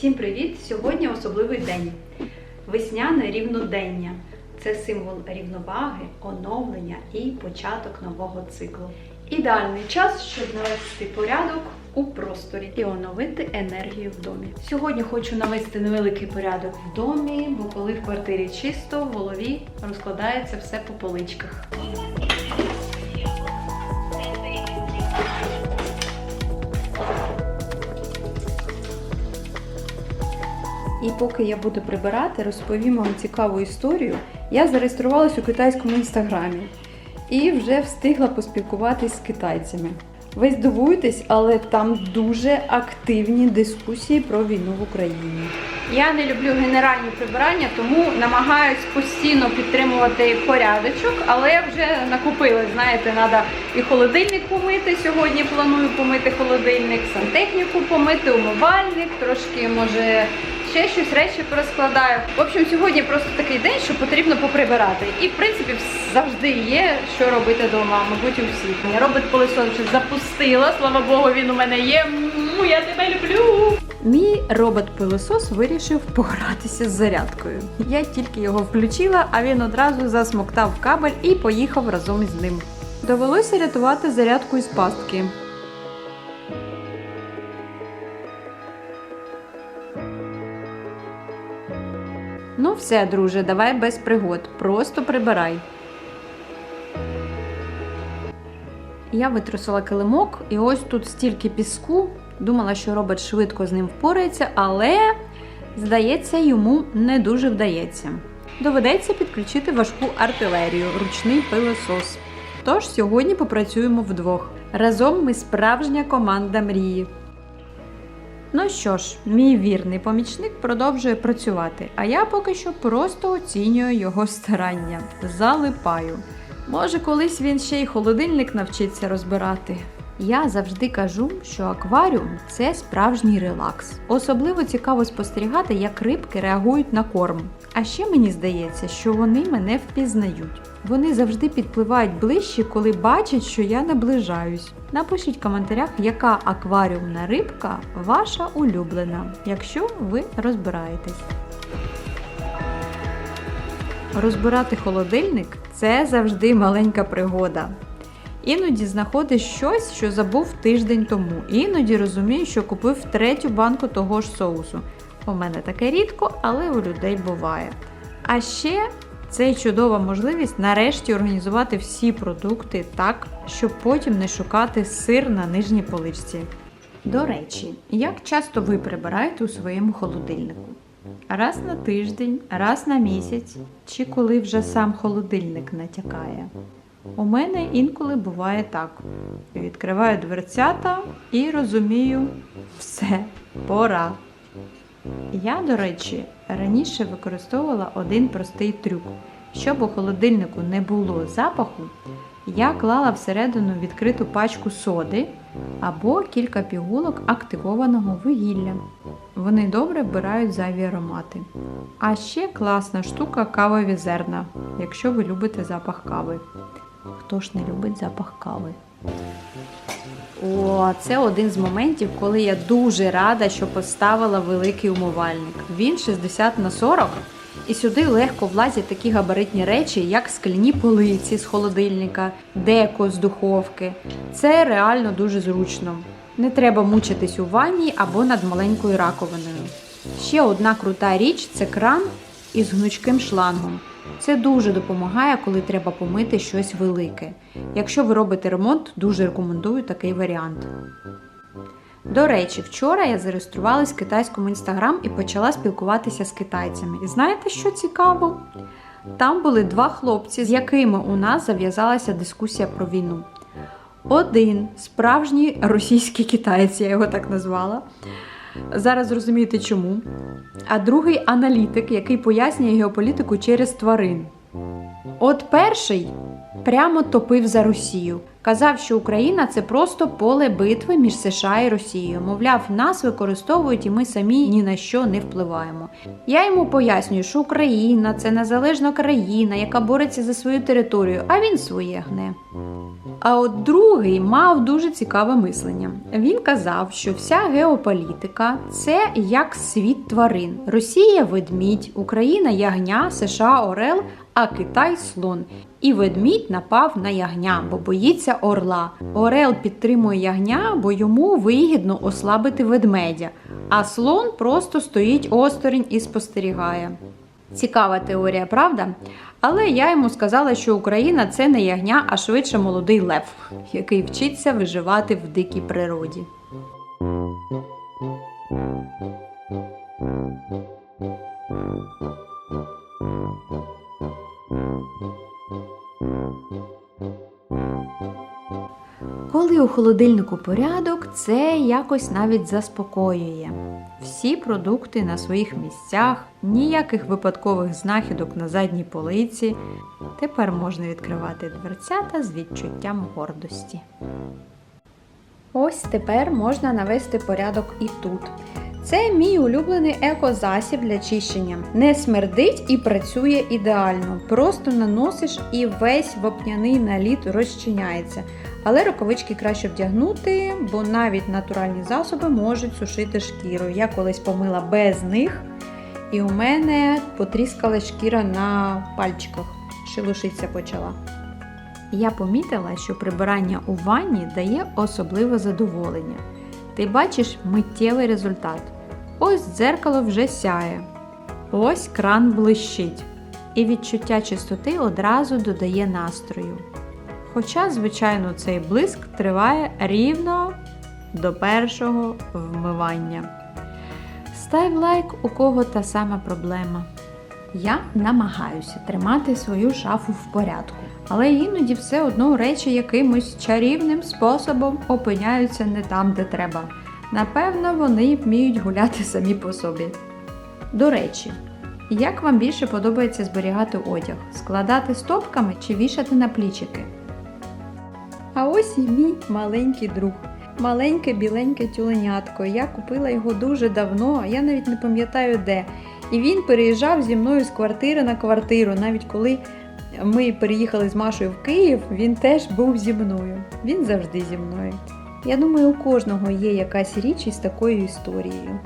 Всім привіт! Сьогодні особливий день. Весняне рівнодення. Це символ рівноваги, оновлення і початок нового циклу. Ідеальний час, щоб навести порядок у просторі і оновити енергію в домі. Сьогодні хочу навести невеликий порядок в домі, бо коли в квартирі чисто, в голові розкладається все по поличках. І поки я буду прибирати, розповім вам цікаву історію. Я зареєструвалась у китайському інстаграмі і вже встигла поспілкуватись з китайцями. Ви здивуєтесь, але там дуже активні дискусії про війну в Україні. Я не люблю генеральні прибирання, тому намагаюсь постійно підтримувати порядочок, але вже накупила, знаєте, треба і холодильник помити. Сьогодні планую помити холодильник, сантехніку помити, умивальник, трошки може ще щось речі порозкладаю. В общем, сьогодні просто такий день, що потрібно поприбирати. І в принципі завжди є, що робити вдома, мабуть, у всіх. Робот пилосос вже запустила. Слава Богу, він у мене є. Му, Я тебе люблю. Мій робот-пилосос вирішив погратися з зарядкою. Я тільки його включила, а він одразу засмоктав кабель і поїхав разом із ним. Довелося рятувати зарядку із пастки. Ну все, друже, давай без пригод. Просто прибирай. Я витрусила килимок, і ось тут стільки піску. Думала, що робот швидко з ним впорається, але, здається, йому не дуже вдається. Доведеться підключити важку артилерію, ручний пилосос. Тож сьогодні попрацюємо вдвох. Разом ми справжня команда мрії. Ну що ж, мій вірний помічник продовжує працювати, а я поки що просто оцінюю його старання. Залипаю. Може, колись він ще й холодильник навчиться розбирати. Я завжди кажу, що акваріум це справжній релакс. Особливо цікаво спостерігати, як рибки реагують на корм. А ще мені здається, що вони мене впізнають. Вони завжди підпливають ближче, коли бачать, що я наближаюсь. Напишіть в коментарях, яка акваріумна рибка ваша улюблена, якщо ви розбираєтесь. Розбирати холодильник це завжди маленька пригода. Іноді знаходиш щось, що забув тиждень тому. Іноді розумію, що купив третю банку того ж соусу. У мене таке рідко, але у людей буває. А ще це чудова можливість нарешті організувати всі продукти так, щоб потім не шукати сир на нижній поличці. До речі, як часто ви прибираєте у своєму холодильнику? Раз на тиждень, раз на місяць, чи коли вже сам холодильник натякає? У мене інколи буває так. Відкриваю дверцята і розумію, все, пора. Я, до речі, раніше використовувала один простий трюк. Щоб у холодильнику не було запаху, я клала всередину відкриту пачку соди або кілька пігулок активованого вугілля. Вони добре вбирають зайві аромати. А ще класна штука кавові зерна, якщо ви любите запах кави. Хто ж не любить запах кави? О, це один з моментів, коли я дуже рада, що поставила великий умивальник. Він 60 на 40, і сюди легко влазять такі габаритні речі, як скляні полиці з холодильника, деко з духовки. Це реально дуже зручно. Не треба мучитись у ванні або над маленькою раковиною. Ще одна крута річ це кран із гнучким шлангом. Це дуже допомагає, коли треба помити щось велике. Якщо ви робите ремонт, дуже рекомендую такий варіант. До речі, вчора я зареєструвалась в китайському інстаграм і почала спілкуватися з китайцями. І знаєте, що цікаво? Там були два хлопці, з якими у нас зав'язалася дискусія про війну. Один справжній російський китаєць, я його так назвала. Зараз зрозумієте чому. А другий аналітик, який пояснює геополітику через тварин. От перший прямо топив за Росію. Казав, що Україна це просто поле битви між США і Росією. Мовляв, нас використовують і ми самі ні на що не впливаємо. Я йому пояснюю, що Україна це незалежна країна, яка бореться за свою територію, а він своє гне. А от другий мав дуже цікаве мислення. Він казав, що вся геополітика це як світ тварин: Росія ведмідь, Україна ягня, США орел, а Китай слон. І ведмідь напав на ягня, бо боїться орла. Орел підтримує ягня, бо йому вигідно ослабити ведмедя, а слон просто стоїть осторонь і спостерігає. Цікава теорія, правда? Але я йому сказала, що Україна це не ягня, а швидше молодий лев, який вчиться виживати в дикій природі. Коли у холодильнику порядок, це якось навіть заспокоює. Всі продукти на своїх місцях, ніяких випадкових знахідок на задній полиці. Тепер можна відкривати дверцята з відчуттям гордості. Ось тепер можна навести порядок і тут. Це мій улюблений екозасіб для чищення. Не смердить і працює ідеально. Просто наносиш і весь вапняний наліт розчиняється. Але рукавички краще вдягнути, бо навіть натуральні засоби можуть сушити шкіру. Я колись помила без них, і у мене потріскала шкіра на пальчиках, шелушиться почала. Я помітила, що прибирання у ванні дає особливе задоволення. Ти бачиш миттєвий результат. Ось дзеркало вже сяє, ось кран блищить, і відчуття чистоти одразу додає настрою. Хоча, звичайно, цей блиск триває рівно до першого вмивання. Став лайк, у кого та сама проблема. Я намагаюся тримати свою шафу в порядку, але іноді все одно речі якимось чарівним способом опиняються не там, де треба. Напевно, вони вміють гуляти самі по собі. До речі, як вам більше подобається зберігати одяг? Складати стопками чи вішати на плічики? А ось і мій маленький друг. Маленьке біленьке тюленятко. Я купила його дуже давно, я навіть не пам'ятаю де. І він переїжджав зі мною з квартири на квартиру. Навіть коли ми переїхали з Машою в Київ, він теж був зі мною. Він завжди зі мною. Я думаю, у кожного є якась річ із такою історією.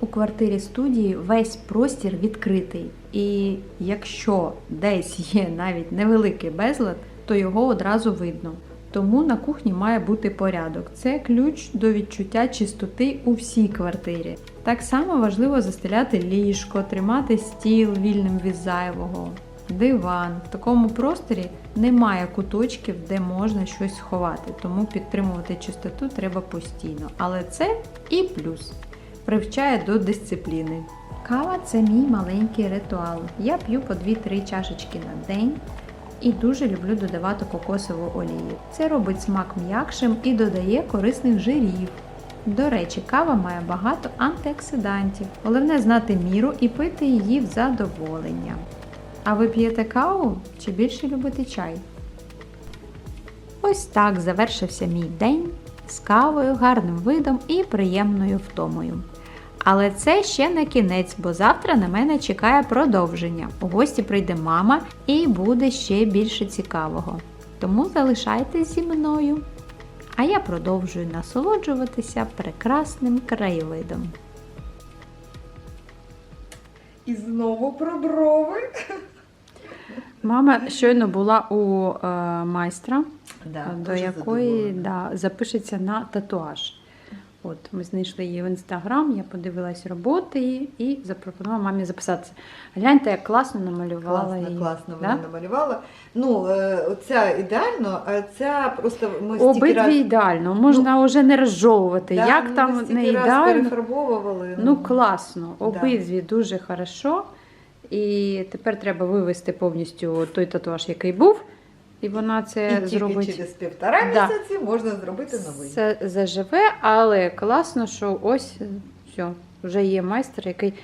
У квартирі студії весь простір відкритий, і якщо десь є навіть невеликий безлад, то його одразу видно. Тому на кухні має бути порядок. Це ключ до відчуття чистоти у всій квартирі. Так само важливо застеляти ліжко, тримати стіл вільним від зайвого, диван. В такому просторі немає куточків, де можна щось сховати, тому підтримувати чистоту треба постійно. Але це і плюс привчає до дисципліни. Кава це мій маленький ритуал. Я п'ю по 2-3 чашечки на день і дуже люблю додавати кокосову олію. Це робить смак м'якшим і додає корисних жирів. До речі, кава має багато антиоксидантів. Головне знати міру і пити її в задоволення. А ви п'єте каву чи більше любите чай? Ось так завершився мій день з кавою, гарним видом і приємною втомою. Але це ще не кінець, бо завтра на мене чекає продовження. У гості прийде мама і буде ще більше цікавого. Тому залишайтесь зі мною. А я продовжую насолоджуватися прекрасним краєвидом. І знову про брови. Мама щойно була у е, майстра, Да, до якої да, запишеться на татуаж. От ми знайшли її в інстаграм, я подивилась роботи і запропонувала мамі записатися. Гляньте, як класно намалювала Класно, її. класно Да? вона намалювала. Ну, е, оця ідеально, а ця просто ми Обидві раз, ідеально, можна вже не розжовувати. да, як ми там не ідеально. перефарбовували. Ну класно, Да. обидві дуже хорошо. І тепер треба вивести повністю той татуаж, який був, і вона це і тільки зробить. через півтора Да. місяці можна зробити новий. Це заживе, але класно, що ось все, вже є майстер, який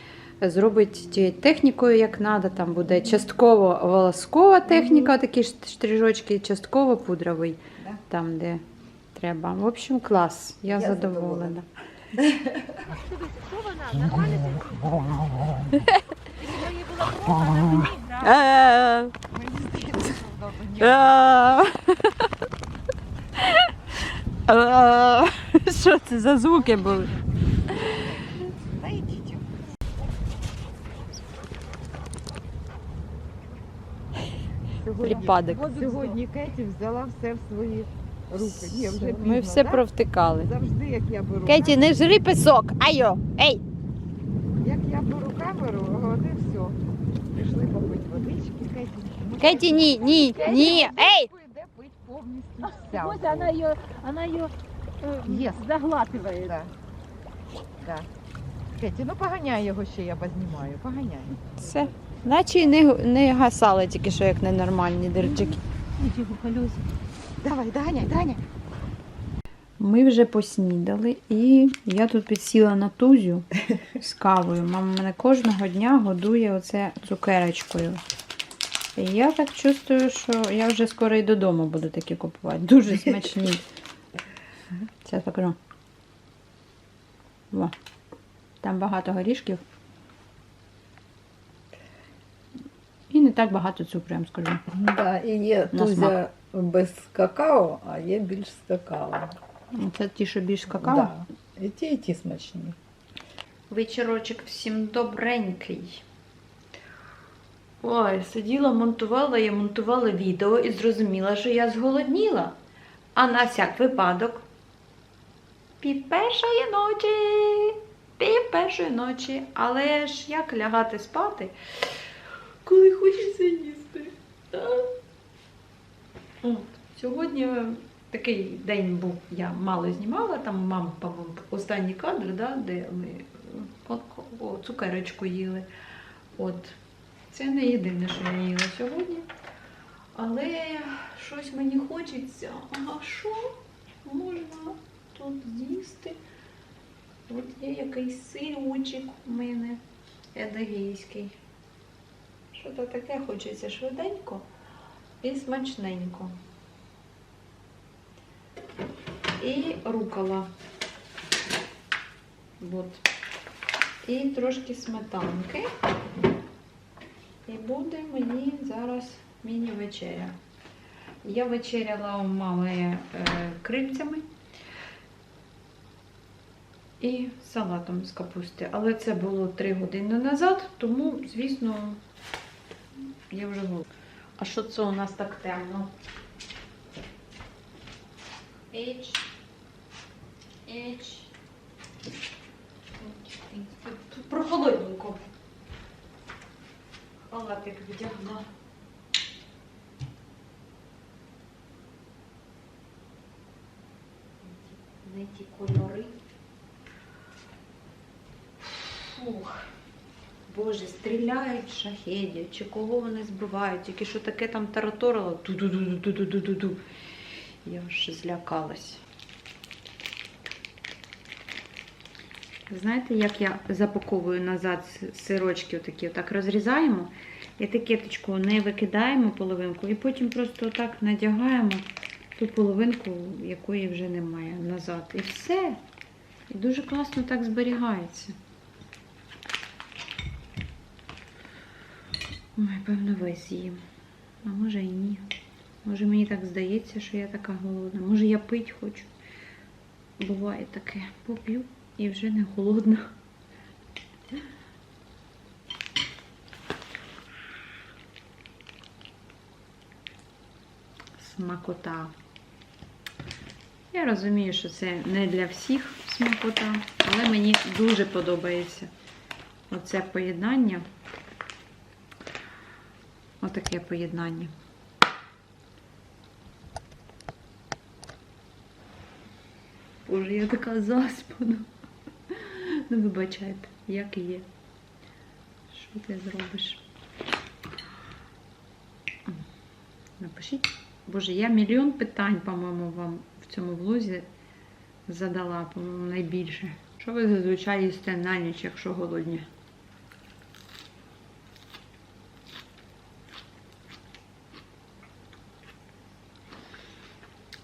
зробить тією технікою, як треба. Там буде частково волоскова техніка, такі ж штрижочки, частково пудровий. Да? там, де треба. В общем, клас. Я, Я задоволена. задоволена. Що це за звуки були? Припадок. Сьогодні Кеті взяла все в свої руки. Ні, вже Ми все да? провтикали. Завжди, як я беру Кеті, не жри песок. Айо, ей! Як я беру камеру, годи все. Пішли попити водички, Кеті. Кеті, ні, ні, ні, ей! Йде пить повністю вся. Ось вона її, вона її е, Єст. заглатує. Да. Да. Кеті, ну поганяй його ще, я познімаю. Поганяй. Все. Наче й не, не гасали тільки що як ненормальні дирчики. Нічого, колюсь. Давай, доганяй, доганяй. Ми вже поснідали і я тут підсіла на тузю з кавою. Мама мене кожного дня годує оце цукерочкою. І я так чувствую, що я вже скоро і додому буду такі купувати. Дуже смачні. Зараз покажу. Во. Там багато горішків. І не так багато цукру, я вам скажу. Да, і є На тузя без какао, а є більш з какао. Це ті, що більш какао. Да. І ті, і ті смачні. Вечірочок всім добренький. Ой, сиділа, монтувала, я монтувала відео і зрозуміла, що я зголодніла. А на всяк випадок. Пів першої ночі. Пів першої ночі. Але ж як лягати спати, коли хочеться їсти. От, Сьогодні такий день був, я мало знімала, там мама, по-моєму, останній кадр, да, де ми цукерочку їли. От. Це не єдине, що я їла сьогодні. Але щось мені хочеться. А що можна тут з'їсти? От є якийсь сирочок у мене едегейський. Що то таке хочеться швиденько і смачненько. І рукола. От. І трошки сметанки. І буде мені зараз міні-вечеря. Я вечеряла у мами е, крильцями і салатом з капусти. Але це було 3 години назад, тому, звісно, я вже голодна. А що це у нас так темно? Еч. Тут прохолодненько. Халатик вдягла. Не ті кольори. Фух. Боже, стріляють шахеді, чи кого вони збивають, тільки що таке там тараторило. Ту-ду-ду-ду-ду-ду-ду-ду. Я аж злякалась. Знаєте, як я запаковую назад сирочки, отакі, отак розрізаємо, етикеточку не викидаємо половинку, і потім просто отак надягаємо ту половинку, якої вже немає, назад. І все. І дуже класно так зберігається. Ой, певно, весь з'їм. А може і ні. Може мені так здається, що я така голодна. Може я пить хочу. Буває таке. Поп'ю і вже не голодна. Смакота. Я розумію, що це не для всіх смакота, але мені дуже подобається оце поєднання. Отаке поєднання. Боже, я така заспана. Ну, вибачайте, як і є. Що ти зробиш? Напишіть. Боже, я мільйон питань, по-моєму, вам в цьому влозі задала, по-моєму, найбільше. Що ви зазвичай їсте на ніч, якщо голодні?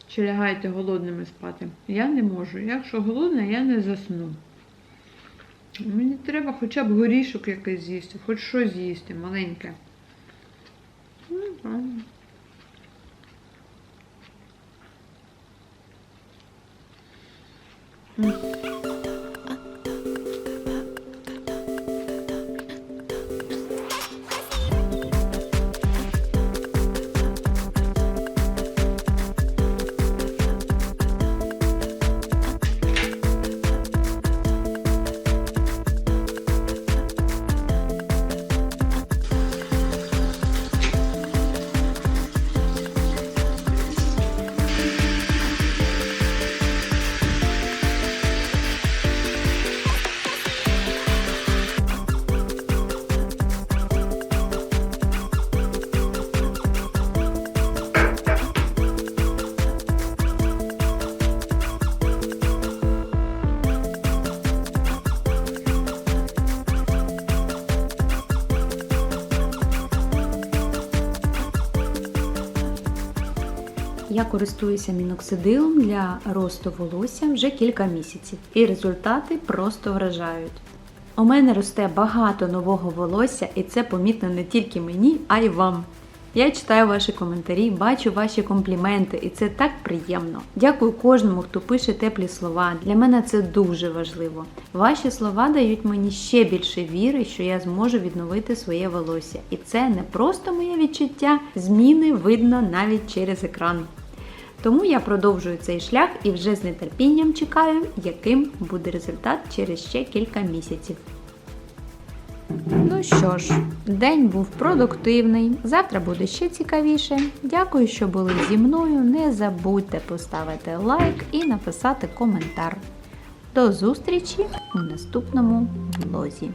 Чи лягаєте голодними спати? Я не можу. Якщо голодна, я не засну. Мені треба хоча б горішок якийсь з'їсти, хоч щось з'їсти маленьке. Ну, Я користуюся міноксидилом для росту волосся вже кілька місяців, і результати просто вражають. У мене росте багато нового волосся, і це помітно не тільки мені, а й вам. Я читаю ваші коментарі, бачу ваші компліменти, і це так приємно. Дякую кожному, хто пише теплі слова. Для мене це дуже важливо. Ваші слова дають мені ще більше віри, що я зможу відновити своє волосся. І це не просто моє відчуття, зміни видно навіть через екран. Тому я продовжую цей шлях і вже з нетерпінням чекаю, яким буде результат через ще кілька місяців. Ну що ж, день був продуктивний. Завтра буде ще цікавіше. Дякую, що були зі мною. Не забудьте поставити лайк і написати коментар. До зустрічі у наступному влозі.